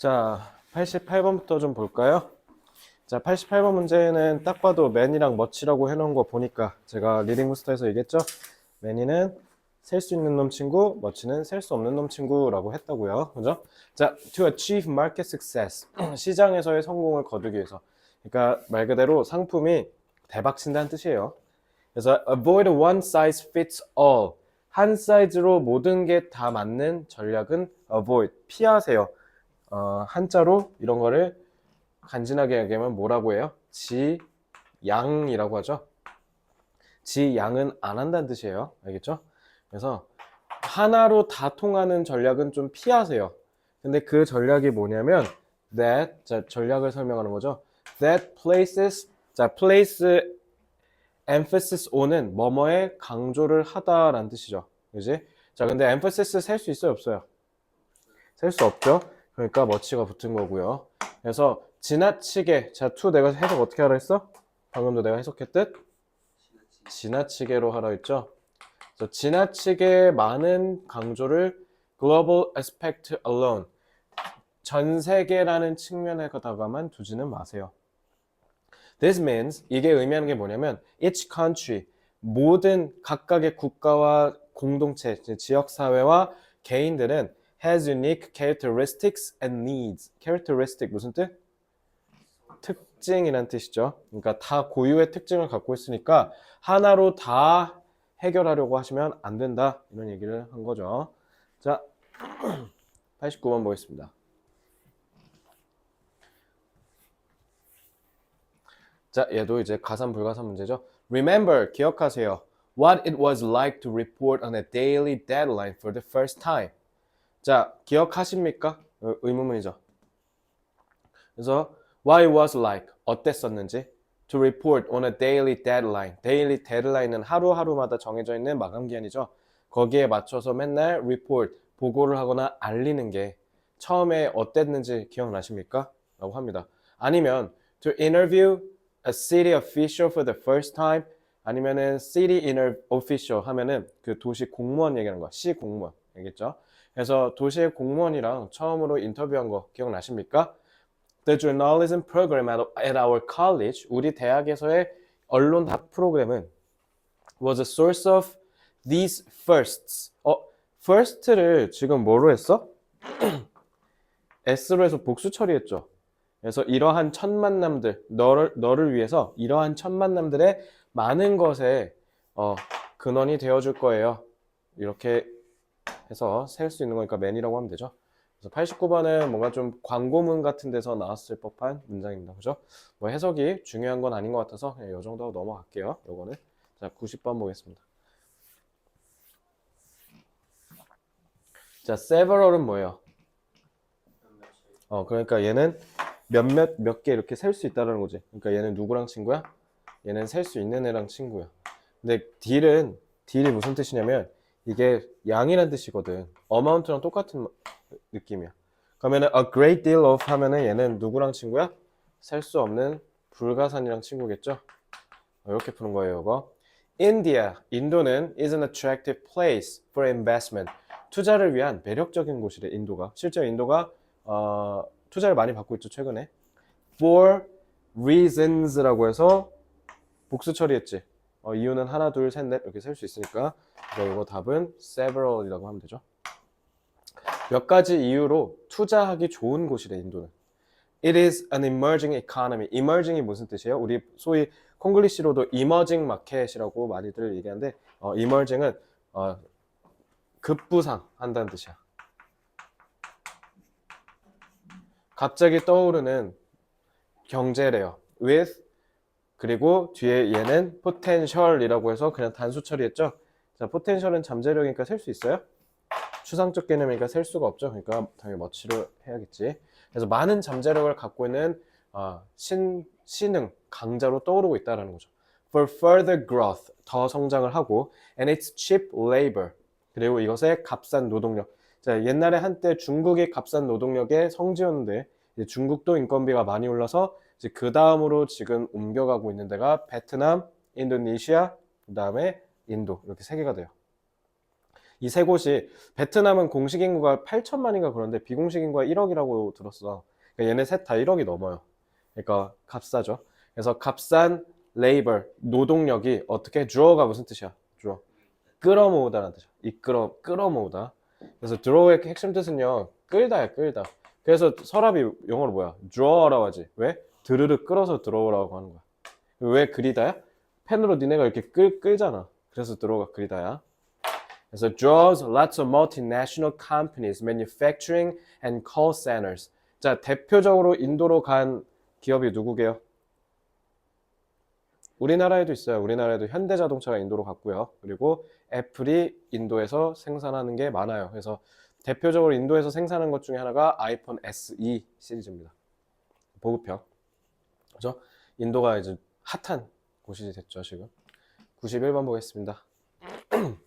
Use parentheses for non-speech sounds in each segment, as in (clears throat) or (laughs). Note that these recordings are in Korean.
자, 88번부터 좀 볼까요? 자, 88번 문제는 딱 봐도 맨이랑 멋이라고 해놓은 거 보니까 제가 리딩 부스터에서 얘기했죠? 맨이는 셀 수 있는 놈 친구, 멋이는 셀 수 없는 놈 친구라고 했다고요. 그죠? 자, to achieve market success. (clears throat) 시장에서의 성공을 거두기 위해서. 그러니까 말 그대로 상품이 대박 친다는 뜻이에요. 그래서 avoid one size fits all. 한 사이즈로 모든 게 다 맞는 전략은 avoid. 피하세요. 어, 한자로 이런 거를 간지나게 얘기하면 뭐라고 해요? 지양이라고 하죠. 지양은 안 한다는 뜻이에요. 알겠죠? 그래서 하나로 다 통하는 전략은 좀 피하세요. 근데 그 전략이 뭐냐면 that 자, 전략을 설명하는 거죠. that places 자 place emphasis on은 뭐뭐에 강조를 하다라는 뜻이죠. 그지? 자, 근데 emphasis 셀 수 있어요, 없어요? 셀 수 없죠. 그러니까 머치가 붙은 거고요. 그래서 지나치게 자, to 내가 해석 어떻게 하라 했어? 방금도 내가 해석했듯 지나치게로 하라 했죠. 그래서 지나치게 많은 강조를 global aspect alone 전 세계라는 측면에다가만 두지는 마세요. This means 이게 의미하는 게 뭐냐면 each country 모든 각각의 국가와 공동체, 지역 사회와 개인들은 has unique characteristics and needs. characteristic 무슨 뜻? 특징이란 뜻이죠. 그러니까 다 고유의 특징을 갖고 있으니까 하나로 다 해결하려고 하시면 안 된다. 이런 얘기를 한 거죠. 자, 89번 보겠습니다. 자, 얘도 이제 가산 불가산 문제죠. Remember, 기억하세요. What it was like to report on a daily deadline for the first time. 자, 기억하십니까? 어, 의문문이죠. 그래서 it was like 어땠었는지 to report on a daily deadline. daily deadline은 하루하루마다 정해져 있는 마감 기한이죠. 거기에 맞춰서 맨날 report 보고를 하거나 알리는 게 처음에 어땠는지 기억나십니까? 라고 합니다. 아니면 to interview a city official for the first time 아니면은 city official 하면은 그 도시 공무원 얘기하는 거야. 시 공무원. 알겠죠? 그래서 도시의 공무원이랑 처음으로 인터뷰한 거 기억나십니까? The journalism program at, our college, 우리 대학에서의 언론 학 프로그램은 was a source of these firsts. 어, first를 지금 뭐로 했어? (clears throat) S로 해서 복수 처리했죠. 그래서 이러한 첫 만남들, 너를, 너를 위해서 이러한 첫 만남들의 많은 것에 어, 근원이 되어줄 거예요. 이렇게 해서 셀 수 있는 거니까 man이라고 하면 되죠. 그래서 89번은 뭔가 좀 광고문 같은 데서 나왔을 법한 문장입니다. 그죠? 뭐 해석이 중요한 건 아닌 것 같아서 그냥 이 정도 넘어갈게요. 요거는. 자, 90번 보겠습니다. 자, several은 뭐예요? 어, 그러니까 얘는 몇몇 몇 개 이렇게 셀 수 있다는 거지. 그러니까 얘는 누구랑 친구야? 얘는 셀 수 있는 애랑 친구야. 근데 딜은 딜이 무슨 뜻이냐면 이게 양이란 뜻이거든. amount랑 똑같은 느낌이야. 그러면은 a great deal of 하면은 얘는 누구랑 친구야? 셀 수 없는 불가산이랑 친구겠죠? 어, 이렇게 푸는 거예요, 이거. India, 인도는 is an attractive place for investment. 투자를 위한 매력적인 곳이래, 인도가. 실제 인도가 어, 투자를 많이 받고 있죠, 최근에. For reasons라고 해서 복수 처리했지. 어, 이유는 하나, 둘, 셋, 넷 이렇게 셀 수 있으니까 이거 답은 several이라고 하면 되죠. 몇 가지 이유로 투자하기 좋은 곳이래 인도는. It is an emerging economy. emerging이 무슨 뜻이에요? 우리 소위 콩글리시로도 emerging market이라고 많이들 얘기하는데 어, emerging은 어, 급부상 한다는 뜻이야. 갑자기 떠오르는 경제래요. with 그리고 뒤에 얘는 potential이라고 해서 그냥 단수 처리했죠. 자, potential은 잠재력이니까 셀 수 있어요? 추상적 개념이니까 셀 수가 없죠. 그러니까 당연히 머치로 해야겠지. 그래서 많은 잠재력을 갖고 있는 어, 신, 신흥, 강자로 떠오르고 있다는 거죠. For further growth, 더 성장을 하고, and its cheap labor, 그리고 이것의 값싼 노동력. 자, 옛날에 한때 중국이 값싼 노동력의 성지였는데, 중국도 인건비가 많이 올라서 이제 그 다음으로 지금 옮겨가고 있는 데가 베트남, 인도네시아, 그 다음에 인도 이렇게 세 개가 돼요. 이 세 곳이 베트남은 공식 인구가 8천만인가 그런데 비공식 인구가 1억이라고 들었어. 그러니까 얘네 셋 다 1억이 넘어요. 그러니까 값싸죠. 그래서 값싼 레이버 노동력이 어떻게 draw가 무슨 뜻이야? draw 끌어모으다라는 뜻이야. 이끌어 끌어모으다. 그래서 draw의 핵심 뜻은요 끌다야 끌다. 그래서 서랍이 영어로 뭐야? draw라고 하지. 왜? 드르르 끌어서 draw라고 하는 거야. 왜 그리다야? 펜으로 니네가 이렇게 끌 끌잖아. 그래서 draw가 그리다야. 그래서 draws lots of multinational companies, manufacturing and call centers. 자, 대표적으로 인도로 간 기업이 누구게요? 우리나라에도 있어요. 우리나라에도 현대자동차가 인도로 갔고요. 그리고 애플이 인도에서 생산하는 게 많아요. 그래서 대표적으로 인도에서 생산하는 것 중에 하나가 아이폰 SE 시리즈입니다. 보급형. 그죠? 인도가 이제 핫한 곳이 됐죠, 지금. 91번 보겠습니다. (clears throat)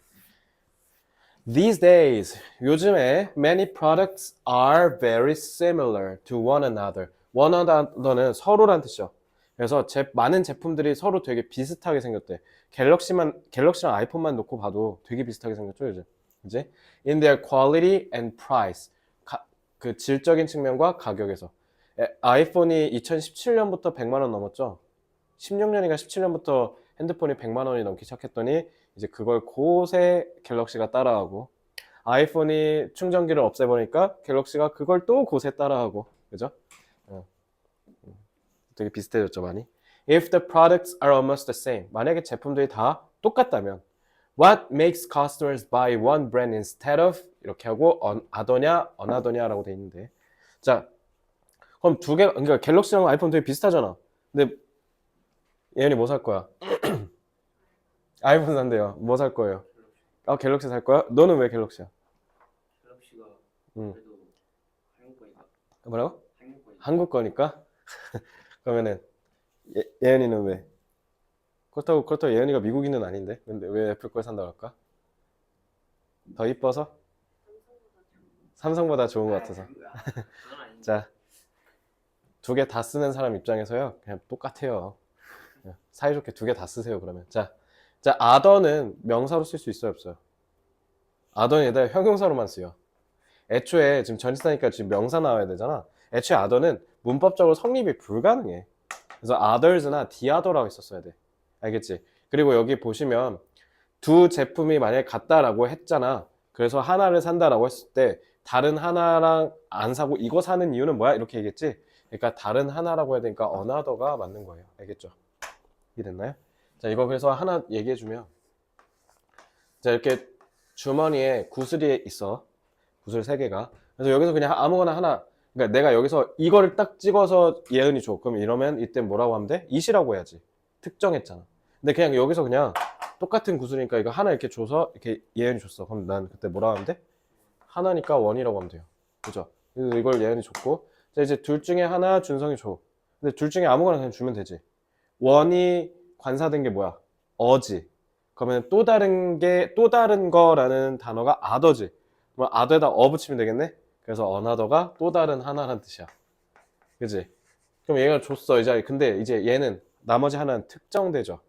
These days, 요즘에 many products are very similar to one another. one another는 서로란 뜻이죠. 그래서 제, 많은 제품들이 서로 되게 비슷하게 생겼대. 갤럭시만, 갤럭시랑 아이폰만 놓고 봐도 되게 비슷하게 생겼죠, 요즘. 이제 in their quality and price. 가- 그 질적인 측면과 가격에서. 에, 아이폰이 2017년부터 100만 원 넘었죠. 16년인가 17년부터 핸드폰이 100만 원이 넘기 시작했더니 이제 그걸 고세 갤럭시가 따라하고 아이폰이 충전기를 없애버리니까 갤럭시가 그걸 또 고세 따라하고 그죠? 어. 음. 되게 비슷해졌죠 많이. If the products are almost the same, 만약에 제품들이 다 똑같다면 What makes customers buy one brand instead of 이렇게 하고 on, other냐, another냐라고 돼 있는데 자 그럼 두 개, 그러니까 갤럭시랑 아이폰 되게 비슷하잖아. 근데 예은이 뭐 살 거야? (clears throat) 아이폰 산대요. 뭐 살 거예요? 아 갤럭시 살 거야? 너는 왜 갤럭시야? 갤럭시가 응. 그래도 한국 거니까 뭐라고? 한국 거니까 한국 거니까? 그러면은 예, 예은이는 왜? 그렇다고 그렇다고 예은이가 미국인은 아닌데 근데 왜 애플 걸 산다고 할까? 더 이뻐서? 삼성보다 좋은 것 같아서 (laughs) 자 두 개 다 쓰는 사람 입장에서요 그냥 똑같아요 그냥 사이좋게 두 개 다 쓰세요 그러면 자, 자 other는 명사로 쓸 수 있어요 없어요? other는 얘들 형용사로만 쓰여 애초에 지금 전치사니까 지금 명사 나와야 되잖아 애초에 other는 문법적으로 성립이 불가능해 그래서 others나 the other라고 있었어야 돼 알겠지? 그리고 여기 보시면 두 제품이 만약에 같다라고 했잖아 그래서 하나를 산다라고 했을 때 다른 하나랑 안 사고 이거 사는 이유는 뭐야? 이렇게 얘기했지? 그러니까 다른 하나라고 해야 되니까 어나더가 맞는 거예요. 알겠죠? 이해됐나요? 자, 이거 그래서 하나 얘기해 주면 자, 이렇게 주머니에 구슬이 있어. 구슬 세 개가. 그래서 여기서 그냥 아무거나 하나 그러니까 내가 여기서 이거를 딱 찍어서 예은이 줘. 그럼 이러면 이때 뭐라고 하면 돼? 이시라고 해야지. 특정했잖아. 근데 그냥 여기서 그냥 똑같은 구슬이니까 이거 하나 이렇게 줘서 이렇게 예은이 줬어. 그럼 난 그때 뭐라고 하면 돼? 하나니까 원이라고 하면 돼요. 그죠? 그래서 이걸 예은이 줬고, 자, 이제 둘 중에 하나 준성이 줘. 근데 둘 중에 아무거나 그냥 주면 되지. 원이 관사된 게 뭐야? 어지. 그러면 또 다른 게, 또 다른 거라는 단어가 아더지. 그럼 아더에다 어 붙이면 되겠네? 그래서 어나더가 또 다른 하나란 뜻이야. 그지? 그럼 얘가 줬어. 이제, 근데 이제 얘는 나머지 하나는 특정되죠.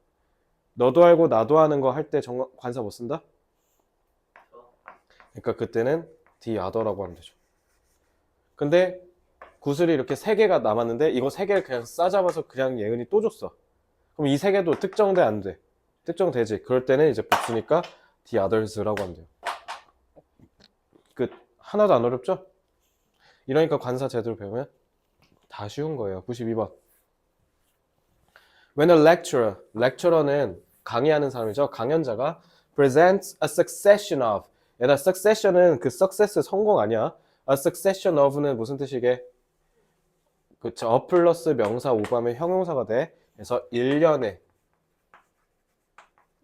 너도 알고 나도 아는 거 할 때 관사 못 쓴다? 그러니까 그때는 other라고 하면 되죠. 근데 구슬이 이렇게 세 개가 남았는데 이거 세 개를 그냥 싸잡아서 그냥 예은이 또 줬어. 그럼 이 세 개도 특정돼 안 돼? 특정되지. 그럴 때는 이제 복수니까 the others라고 하면 돼요. 끝. 하나도 안 어렵죠? 이러니까 관사 제대로 배우면 다 쉬운 거예요. 92번. When a lecturer, lecturer는 강의하는 사람이죠. 강연자가 presents a succession of 얘들아 succession은 그 success 성공 아니야. a succession of는 무슨 뜻이게? 그쵸. a 플러스 명사 오바면 형용사가 돼. 그래서 일련에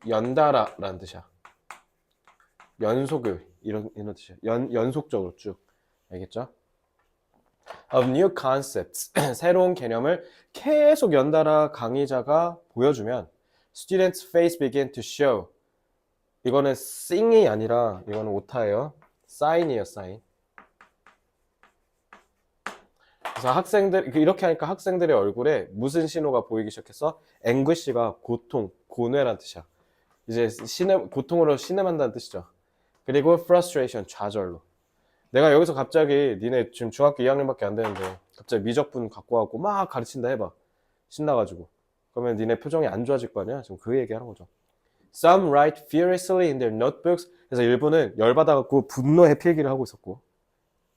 연달아 라는 뜻이야. 연속을 이런 이런 뜻이야. 연 연속적으로 쭉 알겠죠? of new concepts (clears throat) 새로운 개념을 계속 연달아 강의자가 보여주면 students face begin to show 이거는 sing이 아니라 이거는 오타예요. sign이에요, sign. 그래서 학생들 이렇게 하니까 학생들의 얼굴에 무슨 신호가 보이기 시작했어? anguish가 고통, 고뇌란 뜻이야. 이제 신음, 고통으로 신음한다는 뜻이죠. 그리고 frustration 좌절로. 내가 여기서 갑자기 니네 지금 중학교 2학년밖에 안 되는데 갑자기 미적분 갖고 와갖고 막 가르친다 해봐. 신나가지고. 그러면 니네 표정이 안 좋아질 거 아니야? 지금 그 얘기하는 거죠. Some write furiously in their notebooks. 그래서 일부는 열받아갖고 분노의 필기를 하고 있었고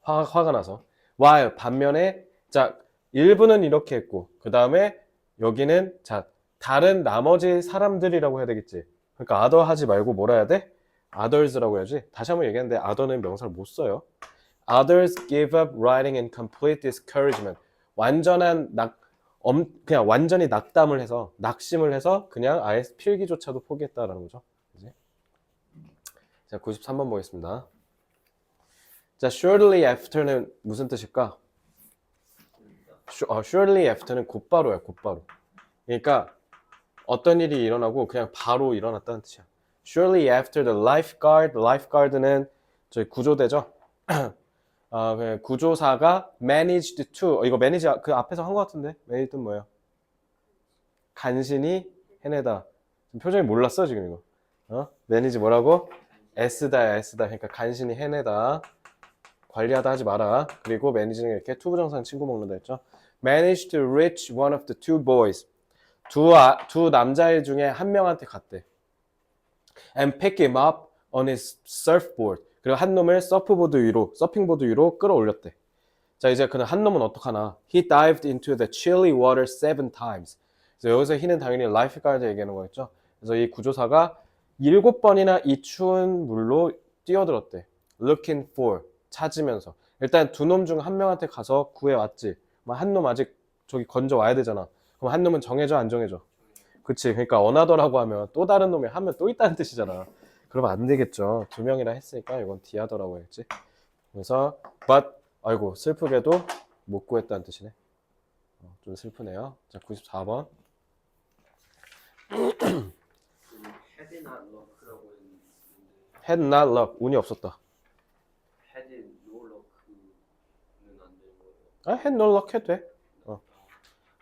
화, 화가 나서. While 반면에 자 일부는 이렇게 했고 그 다음에 여기는 자 다른 나머지 사람들이라고 해야 되겠지. 그러니까 other 하지 말고 뭐라 해야 돼? others라고 해야지. 다시 한번 얘기하는데 other는 명사를 못 써요. Others give up writing in complete discouragement. 완전한 낙, 엄, 그냥 완전히 낙담을 해서 낙심을 해서 그냥 아예 필기조차도 포기했다라는 거죠. 이제. 자, 93번 보겠습니다. 자, shortly after는 무슨 뜻일까? Sh- 어, shortly after는 곧바로야, 곧바로. 그러니까 어떤 일이 일어나고 그냥 바로 일어났다는 뜻이야. Shortly after the lifeguard, lifeguard는 저희 구조대죠. (clears throat) 아, 그 구조사가 managed to 어, 이거 manage 그 앞에서 한 것 같은데 manage 뜻 뭐예요? 간신히 해내다. 표정이 몰랐어 지금 이거. 어? manage 뭐라고? 애쓰다야 애쓰다. 그러니까 간신히 해내다. 관리하다 하지 마라. 그리고 manage는 이렇게 투부정사는 친구 먹는다 했죠. managed to reach one of the two boys. 두, 아, 두 남자애 중에 한 명한테 갔대. and pick him up on his surfboard. 그리고 한 놈을 서프보드 위로, 서핑보드 위로 끌어올렸대. 자, 이제 그는 한 놈은 어떡하나? He dived into the chilly water seven times. 그래서 여기서 히는 당연히 라이프가드 얘기하는 거겠죠. 그래서 이 구조사가 일곱 번이나 이 추운 물로 뛰어들었대. Looking for 찾으면서 일단 두 놈 중 한 명한테 가서 구해왔지. 한 놈 아직 저기 건져 와야 되잖아. 그럼 한 놈은 정해져 안 정해져? 그치. 그러니까 어나더라고 하면 또 다른 놈이 하면 또 있다는 뜻이잖아. 그러면 안 되겠죠. 두 명이나 했으니까 이건 디하더라고 했지. 그래서 but 아이고 슬프게도 못 구했다는 뜻이네. 어, 좀 슬프네요. 자 94번. 헤드나 럭크라고 했는데 had not luck 운이 없었다. 헤드 노 럭크는 안 되는 거예요. 아 luck 해도 돼. 어.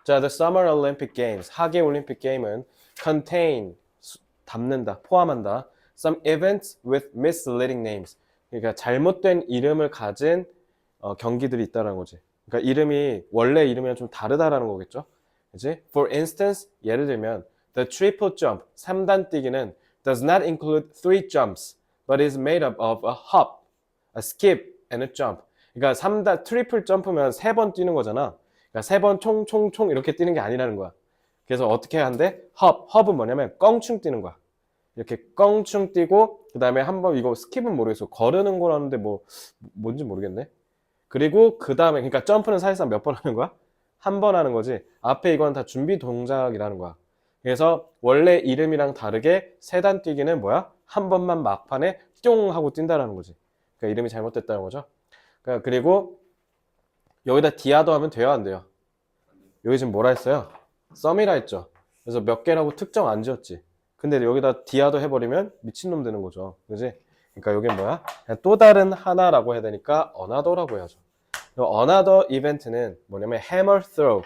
자 the Summer Olympic Games 하계 올림픽 게임은 contain 수- 담는다 포함한다 some events with misleading names 그러니까 잘못된 이름을 가진 어, 경기들이 있다는 거지. 그러니까 이름이 원래 이름이랑 좀 다르다라는 거겠죠. 그지? For instance 예를 들면 the triple jump 3단 뛰기는 does not include three jumps but is made up of a hop, a skip and a jump. 그러니까 3단 트리플 점프면 세 번 뛰는 거잖아. 그러니까 세 번 총 총 총 이렇게 뛰는 게 아니라는 거야. 그래서 어떻게 한대? 헙. 헙은 뭐냐면 껑충 뛰는 거야. 이렇게 껑충 뛰고 그다음에 한 번 이거 스킵은 모르겠어. 거르는 거라는데 뭐 뭔지 모르겠네. 그리고 그다음에 그러니까 점프는 사실상 몇 번 하는 거야? 한 번 하는 거지. 앞에 이건 다 준비 동작이라는 거야. 그래서 원래 이름이랑 다르게 세단 뛰기는 뭐야? 한 번만 막판에 뿅 하고 뛴다라는 거지. 그러니까 이름이 잘못됐다는 거죠. 그러니까 그리고 여기다 디아더 하면 돼요, 안 돼요? 여기 지금 뭐라 했어요? 썸이라 했죠. 그래서 몇 개라고 특정 안 지었지. 근데 여기다 디아더 해버리면 미친놈 되는 거죠. 그지? 그러니까 여기 뭐야? 또 다른 하나라고 해야 되니까 another라고 해야죠. another 이벤트는 뭐냐면 hammer throw.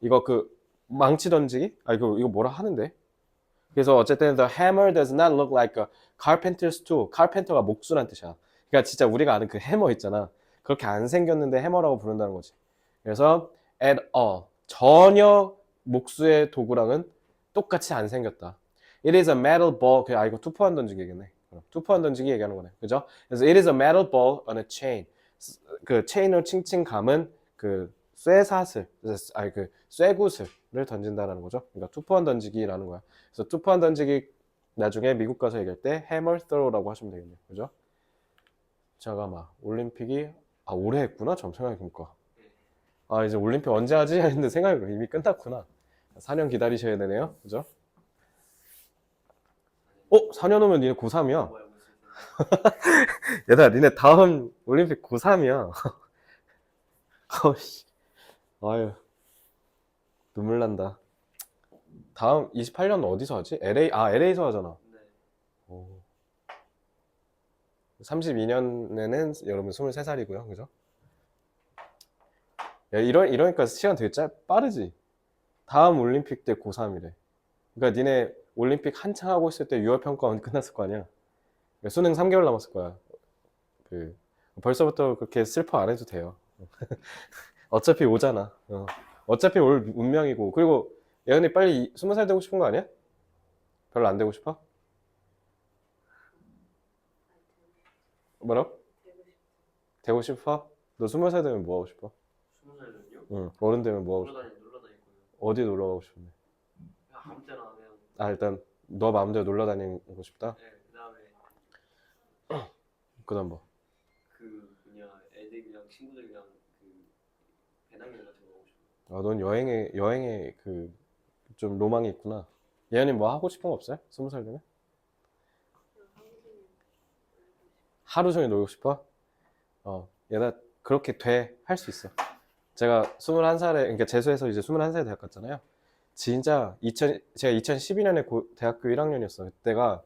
이거 그 망치 던지기? 아 이거 이거 뭐라 하는데? 그래서 어쨌든 the hammer does not look like a carpenter's tool. carpenter가 목수란 뜻이야. 그러니까 진짜 우리가 아는 그 해머 있잖아. 그렇게 안 생겼는데 해머라고 부른다는 거지. 그래서 at all 전혀 목수의 도구랑은 똑같이 안 생겼다. It is a metal ball. 그, 아 이거 투포한 던지기겠네. 어, 투포한 던지기 얘기하는 거네. 그죠? 그래서 it is a metal ball on a chain. 스- 그 체인을 칭칭 감은 그 쇠사슬, 아니 그 쇠구슬을 던진다라는 거죠. 그러니까 투포한 던지기라는 거야. 그래서 투포한 던지기 나중에 미국 가서 얘기할 때 hammer throw라고 하시면 되겠네요. 그죠? 잠깐만 올림픽이 아 올해 했구나 좀 생각해보니까 아 이제 올림픽 언제 하지 (laughs) 했는데 생각해보니까 이미 끝났구나 4년 기다리셔야 되네요 그죠? 어? 4년 후면 니네 고3이야 뭐 알고 있어요? 얘들아 니네 다음 올림픽 고3이야 (laughs) 어씨 아유 눈물 난다 다음 28년 어디서 하지? LA 아 LA에서 하잖아 네. 32년에는 여러분 23살이고요. 그죠? 야, 이러, 이러니까 시간 되게 짧, 빠르지? 다음 올림픽 때 고3이래. 그러니까 니네 올림픽 한창 하고 있을 때 6월 평가원 (laughs) 끝났을 거 아니야? 그러니까 수능 3개월 남았을 거야. 그 벌써부터 그렇게 슬퍼 안 해도 돼요. (laughs) 어차피 오잖아. 어. 어차피 올 운명이고 그리고 예은이 빨리 이- 스무 살 되고 싶은 거 아니야? 별로 안 되고 싶어? 뭐라고? 되고 싶어? 너 스무 살 되면 뭐 하고 싶어? 스무 살은요? 응. 어른 되면 뭐 하고 싶어? 놀러 다니 놀러 다닐 거예요. 어디 놀러 가고 싶은데? 그냥 아무 때나 그냥 아 일단 너 마음대로 놀러 다니고 싶다. 네, 그다음에 그다음 뭐? 그 뭐냐 애들이랑 친구들이랑 그 배낭여행 같은 거 하고 싶어요. 아, 넌 여행에 여행에 그 좀 로망이 있구나. 예은이 뭐 하고 싶은 거 없어요? 스무 살 되면? 하루 종일 놀고 싶어? 어, 얘나 그렇게 돼. 할 수 있어. 제가 21살에, 그러니까 재수해서 이제 21살에 대학 갔잖아요. 진짜 2000, 제가 2012년에 대학교 1학년이었어. 그때가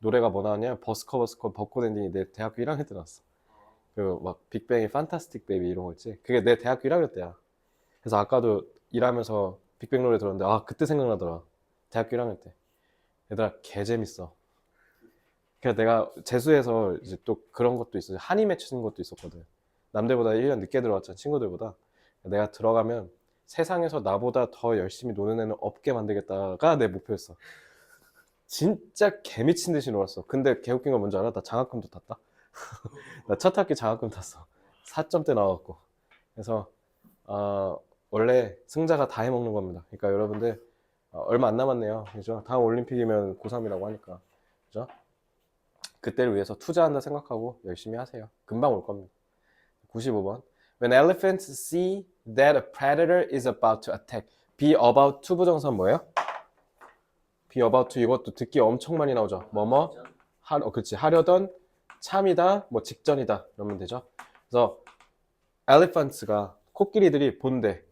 노래가 뭐 나왔냐? 버스커 버스커 벚꽃 엔딩이 내 대학교 1학년 때 나왔어. 그리고 막 빅뱅의 판타스틱 베이비 이런 거 있지. 그게 내 대학교 1학년 때야. 그래서 아까도 일하면서 빅뱅 노래 들었는데 아 그때 생각나더라. 대학교 1학년 때. 얘들아 개 재밌어. 그래서 내가 재수해서 이제 또 그런 것도 있어. 한이 맺힌 것도 있었거든. 남들보다 1년 늦게 들어왔잖아 친구들보다. 내가 들어가면 세상에서 나보다 더 열심히 노는 애는 없게 만들겠다가 내 목표였어. 진짜 개미친 듯이 놀았어. 근데 개웃긴 건 뭔지 알아? 나 장학금도 탔다. (laughs) 나 첫 학기 장학금 탔어. 4점대 나와갖고. 그래서 어, 원래 승자가 다 해먹는 겁니다. 그러니까 여러분들 어, 얼마 안 남았네요. 그죠? 다음 올림픽이면 고3이라고 하니까. 그죠? 그때를 위해서 투자한다 생각하고 열심히 하세요. 금방 올 겁니다. 95번. When elephants see that a predator is about to attack. be about to 부정사 뭐예요? be about to 이것도 듣기 엄청 많이 나오죠. 뭐뭐? 하, 어, 그렇지. 하려던 참이다, 뭐 직전이다 이러면 되죠. 그래서 엘리펀트가 코끼리들이 본대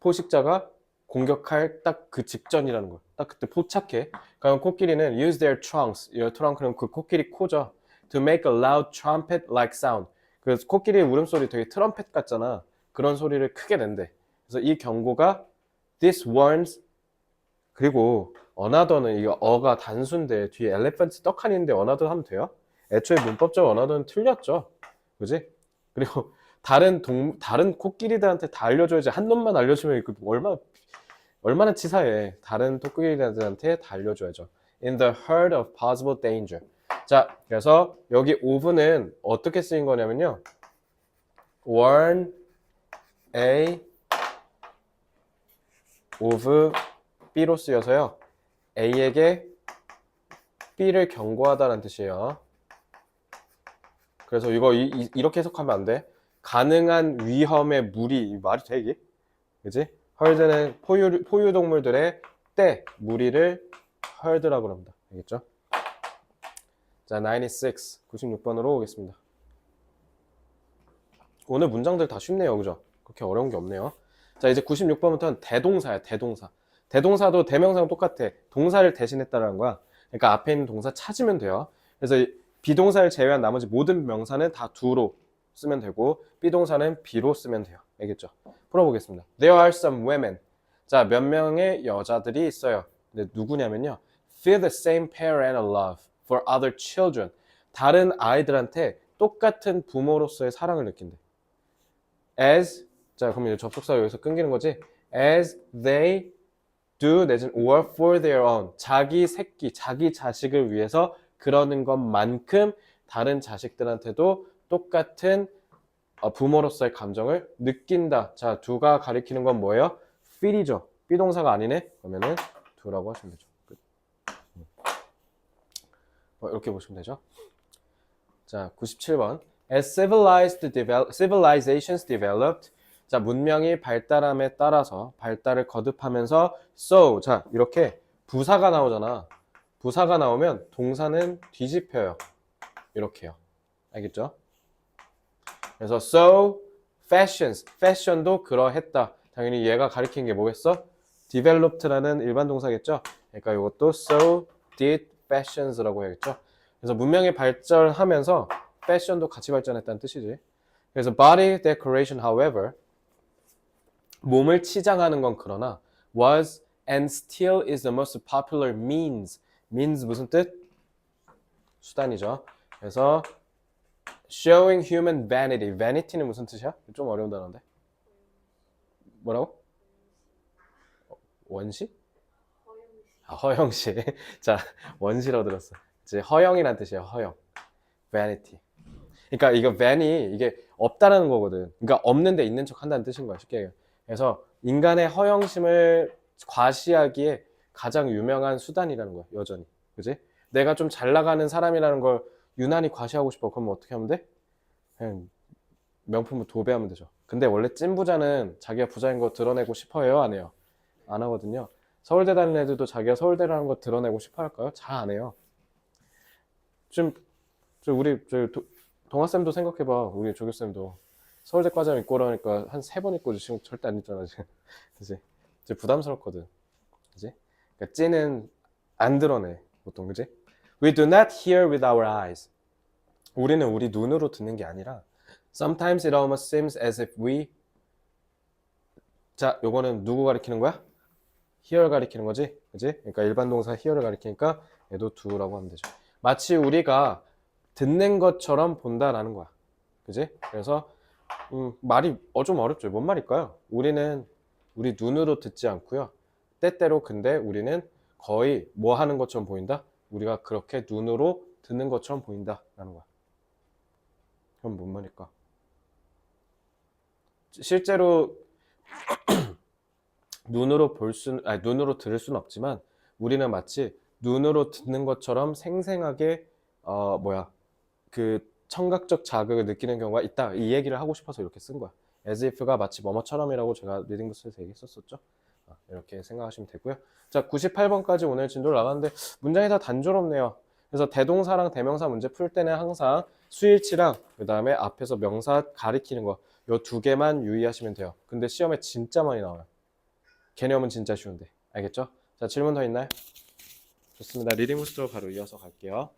포식자가 공격할 딱 그 직전이라는 거. 딱 그때 포착해. 그럼 코끼리는 use their trunks. 이 트렁크는 그 코끼리 코죠. To make a loud trumpet like sound. 그래서 코끼리의 울음소리 되게 트럼펫 같잖아. 그런 소리를 크게 낸대. 그래서 이 경고가 this warns 그리고 어나더는 이거 어가 단수인데 뒤에 엘레펀트 떡하니 있는데 어나더 하면 돼요? 애초에 문법적 어나더는 틀렸죠. 그지? 그리고 다른 동 다른 코끼리들한테 다 알려줘야지 한 놈만 알려주면 그 얼마나 얼마나 치사해. 다른 코끼리들한테 다 알려줘야죠. In the herd of possible danger. 자, 그래서 여기 of는 어떻게 쓰인 거냐면요. warn A of B로 쓰여서요. A에게 B를 경고하다는 뜻이에요. 그래서 이거 이, 렇게 해석하면 안 돼. 가능한 위험의 무리 이 말이 돼 이게? 그지? 헐드는 포유 포유 동물들의 때 무리를 헐드라고 합니다. 알겠죠? 자, 96 96번으로 오겠습니다. 오늘 문장들 다 쉽네요, 그죠? 그렇게 어려운 게 없네요. 자, 이제 96번부터는 대동사야, 대동사. 대동사도 대명사랑 똑같아. 동사를 대신했다는 거야. 그러니까 앞에 있는 동사 찾으면 돼요. 그래서 이 비동사를 제외한 나머지 모든 명사는 다 do로 쓰면 되고 비동사는 be로 쓰면 돼요. 알겠죠? 풀어보겠습니다. There are some women. 자, 몇 명의 여자들이 있어요. 근데 누구냐면요. Feel the same parental love for other children. 다른 아이들한테 똑같은 부모로서의 사랑을 느낀대. As 자, 그럼 이제 접속사 여기서 끊기는 거지. As they do 내지는 or for their own 자기 새끼, 자기 자식을 위해서 그러는 것만큼 다른 자식들한테도 똑같은 어, 부모로서의 감정을 느낀다. 자, 두가 가리키는 건 뭐예요? feel이죠. 비동사가 아니네. 그러면은 두라고 하시면 되죠. 끝. 음. 뭐 이렇게 보시면 되죠. 자, 97번. As civilized develop, civilizations developed 자, 문명이 발달함에 따라서 발달을 거듭하면서 so 자, 이렇게 부사가 나오잖아. 부사가 나오면 동사는 뒤집혀요. 이렇게요. 알겠죠? 그래서 so fashions, fashion도 그러했다. 당연히 얘가 가리킨 게 뭐겠어? developed라는 일반 동사겠죠? 그러니까 이것도 so did fashions라고 해야겠죠? 그래서 문명이 발전하면서 fashion도 같이 발전했다는 뜻이지. 그래서 body decoration, however, 몸을 치장하는 건 그러나 was and still is the most popular means. means 무슨 뜻? 수단이죠. 그래서 showing human vanity. vanity는 무슨 뜻이야? 좀 어려운 단어인데. 뭐라고? 원시? 아, 허영시. (laughs) 자, 원시라고 들었어. 이제 허영이란 뜻이에요. 허영. vanity. 그러니까 이거 van이 이게 없다라는 거거든. 그러니까 없는데 있는 척 한다는 뜻인 거야. 쉽게 얘기해. 그래서 인간의 허영심을 과시하기에 가장 유명한 수단이라는 거야. 여전히. 그지? 내가 좀 잘 나가는 사람이라는 걸 유난히 과시하고 싶어. 그럼 어떻게 하면 돼? 그냥 명품을 도배하면 되죠. 근데 원래 찐 부자는 자기가 부자인 거 드러내고 싶어 해요? 안 해요? 안 하거든요. 서울대 다니는 애들도 자기가 서울대라는 거 드러내고 싶어 할까요? 잘 안 해요. 좀, 저 우리, 저 도, 동아쌤도 생각해봐. 우리 조교쌤도. 서울대 과장 입고 그러니까 한 세 번 입고 지금 절대 안 입잖아, 지금. (laughs) 그지? 이제 부담스럽거든. 그지? 그러니까 찐은 안 드러내, 보통, 그지? We do not hear with our eyes. 우리는 우리 눈으로 듣는 게 아니라 Sometimes it almost seems as if we 자, 요거는 누구 가리키는 거야? hear 가리키는 거지? 그지? 그러니까 일반 동사 hear를 가리키니까 얘도 do라고 하면 되죠. 마치 우리가 듣는 것처럼 본다라는 거야. 그지? 그래서 음, 말이 어 좀 어렵죠. 뭔 말일까요? 우리는 우리 눈으로 듣지 않고요. 때때로 근데 우리는 거의 뭐 하는 것처럼 보인다? 우리가 그렇게 눈으로 듣는 것처럼 보인다라는 거야. 그럼 뭔 말일까? 실제로 (clears throat) 눈으로 볼 수는 아니 눈으로 들을 수는 없지만 우리는 마치 눈으로 듣는 것처럼 생생하게 어 뭐야 그 청각적 자극을 느끼는 경우가 있다 이 얘기를 하고 싶어서 이렇게 쓴 거야 as if가 마치 뭐뭐처럼이라고 제가 리딩 부스에서 얘기했었었죠 아, 이렇게 생각하시면 되고요. 자 98번까지 오늘 진도를 나갔는데 문장이 다 단조롭네요. 그래서 대동사랑 대명사 문제 풀 때는 항상 수일치랑 그 다음에 앞에서 명사 가리키는 거 요 두 개만 유의하시면 돼요. 근데 시험에 진짜 많이 나와요. 개념은 진짜 쉬운데. 알겠죠? 자 질문 더 있나요? 좋습니다. 리딩 부스로 바로 이어서 갈게요